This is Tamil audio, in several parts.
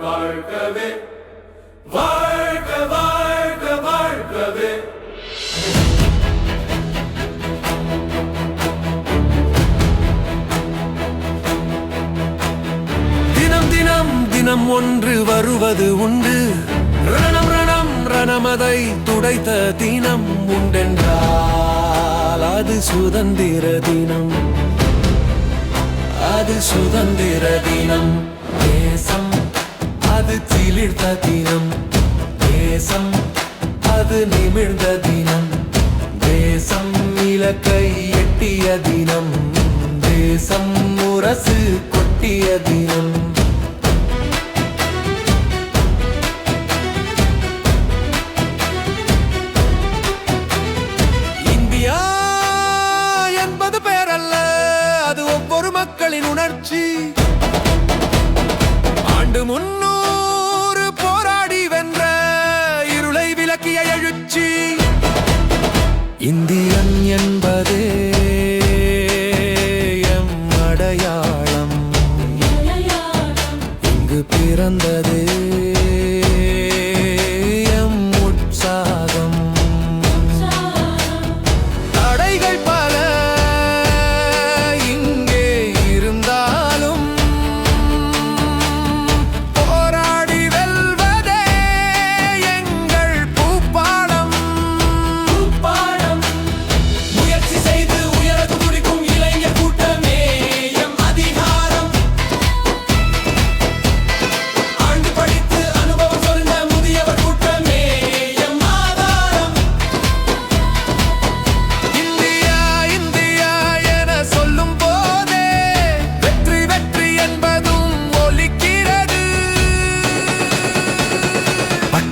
வாழ்கவே வாழ்க வாழ்க வாழ்கவே. தினம் தினம் தினம் ஒன்று வருவது உண்டு. ரணம் ரணம் ரணமதை துடைத்த தினம் உண்டென்றால் அது சுதந்திர தினம். அது சுதந்திர தினம். தேசம் அது திளிர்ந்த தினம். தேசம் அது நிமிழ்ந்த தினம். தேசம் இலக்கை எட்டிய தினம். தேசம் முரசு கொட்டிய தினம். மக்களின் உணர்ச்சி. ஆண்டு முன்னூறு போராடி வென்ற இருளை விளக்கிய எழுச்சி. இந்தியன் என்பதே எம் அடையாளம். இங்கு பிறந்தது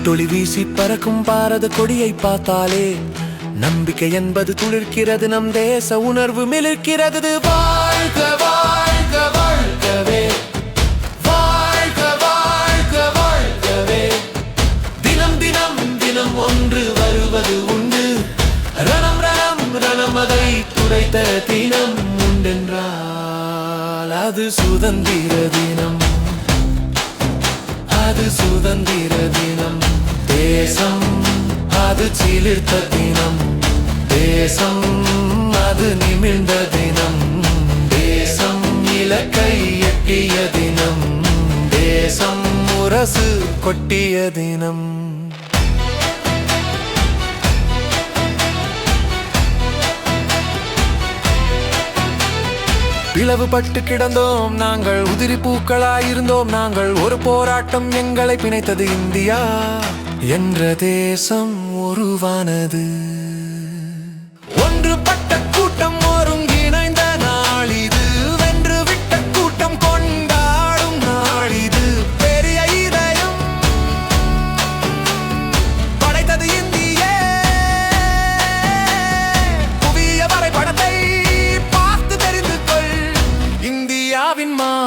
பட்டொளி வீசி பறக்கும் பாரத கொடியை பார்த்தாலே நம்பிக்கை என்பது துளிர்க்கிறது நம் தேச உணர்வு மிளிர்க்கிறது. வாழ்க வாழ்க வாழ்கவே. வாழ்க வாழ்க வாழ்கவே. தினம் தினம் தினம் ஒன்று வருவது உண்டு. ரணம் ரணம் ரணம் அதை துடைத்த தினம் உண்டென்றால் அது சுதந்திர தினம். அது சுதந்திர தினம். தேசம் அது சிலிர்த்த தினம். தேசம் அது நிமிழ்ந்த தினம். தேசம் இலக்கை எட்டிய தினம். தேசம் முரசு கொட்டிய தினம். பிளவுபட்டு கிடந்தோம். நாங்கள் உதிரி பூக்களாயிருந்தோம் நாங்கள் ஒரு போராட்டம் எங்களை பிணைத்தது இந்தியா. என்ற தேசம் உருவானது. ஒன்றுபட்ட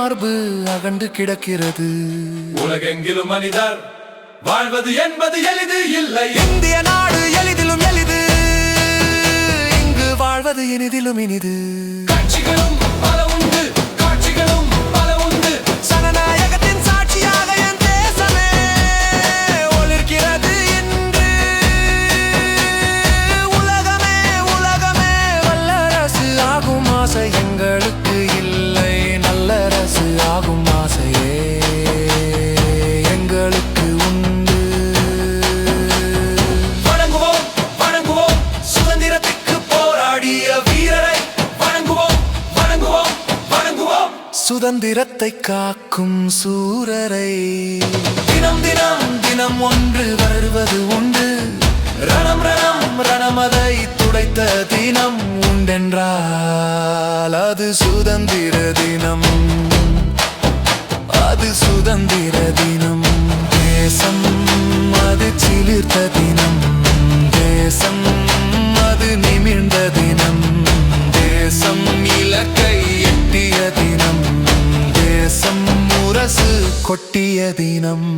மார்பு அகண்டு கிடக்கிறது. உலகெங்கிலும் மனிதர் வாழ்வது என்பது எளிது இல்லை. இந்திய நாடு எளிதிலும் எளிது. இங்கு வாழ்வது இனிதிலும் இனிது. கட்சிகளும் சுதந்திரத்தை காக்கும் சூரரை. தினம் தினம் தினம் ஒன்று வருவது உண்டு. ரணம் ரணம் ரணமதை துடைத்த தினம் உண்டென்றால் அது சுதந்திர தினம். அது சுதந்திர தினம்